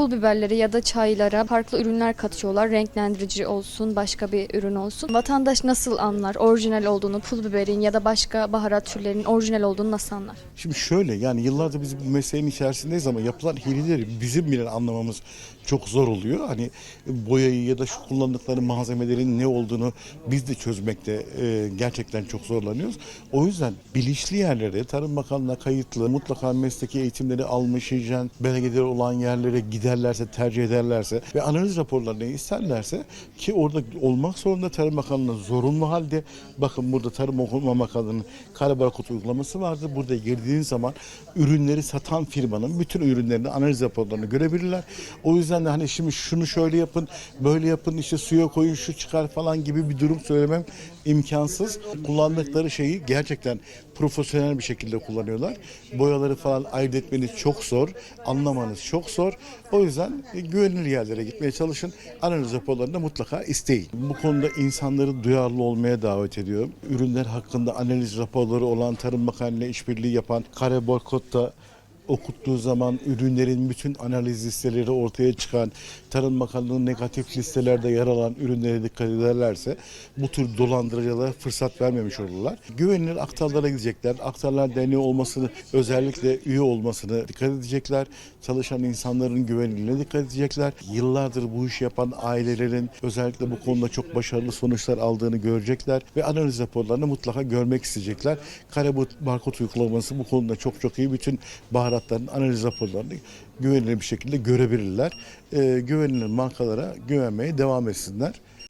pul biberleri ya da çaylara farklı ürünler katıyorlar. Renklendirici olsun, başka bir ürün olsun. Vatandaş nasıl anlar orijinal olduğunu, pul biberin ya da başka baharat türlerinin orijinal olduğunu nasıl anlar? Şimdi şöyle yani yıllardır biz bu mesleğin içerisindeyiz ama yapılan hileleri bizim bile anlamamız çok zor oluyor. Hani boyayı ya da şu kullandıkları malzemelerin ne olduğunu biz de çözmekte e, gerçekten çok zorlanıyoruz. O yüzden bilinçli yerlere Tarım Bakanlığı'na kayıtlı mutlaka mesleki eğitimleri almış hijyen belgeleri olan yerlere giderlerse tercih ederlerse ve analiz raporlarını isterlerse ki orada olmak zorunda Tarım Bakanlığı'na zorunlu halde bakın burada Tarım Okuma Bakanlığı'nın kara barkod uygulaması vardır. Burada girdiğin zaman ürünleri satan firmanın bütün ürünlerini analiz raporlarını görebilirler. O yüzden de hani şimdi şunu şöyle yapın, böyle yapın, işte suya koyun, şu çıkar falan gibi bir durum söylemem imkansız. Kullandıkları şeyi gerçekten profesyonel bir şekilde kullanıyorlar. Boyaları falan ayırt etmeniz çok zor, anlamanız çok zor. O yüzden e, güvenilir yerlere gitmeye çalışın. Analiz raporlarını mutlaka isteyin. Bu konuda insanları duyarlı olmaya davet ediyorum. Ürünler hakkında analiz raporları olan Tarım Bakanlığı'yla işbirliği yapan Kare Boykot'ta okuttuğu zaman ürünlerin bütün analiz listeleri ortaya çıkan Tarım Bakanlığı'nın negatif listelerde yer alan ürünlere dikkat ederlerse bu tür dolandırıcılara fırsat vermemiş olurlar. Güvenilir aktarlara gidecekler. Aktarlar derneği olmasını özellikle üye olmasını dikkat edecekler. Çalışan insanların güvenilirliğine dikkat edecekler. Yıllardır bu işi yapan ailelerin özellikle bu konuda çok başarılı sonuçlar aldığını görecekler ve analiz raporlarını mutlaka görmek isteyecekler. Kare barkod uygulaması bu konuda çok çok iyi. Bütün baharatların analiz raporlarını güvenilir bir şekilde görebilirler. Ee, güvenilir markalara güvenmeye devam etsinler.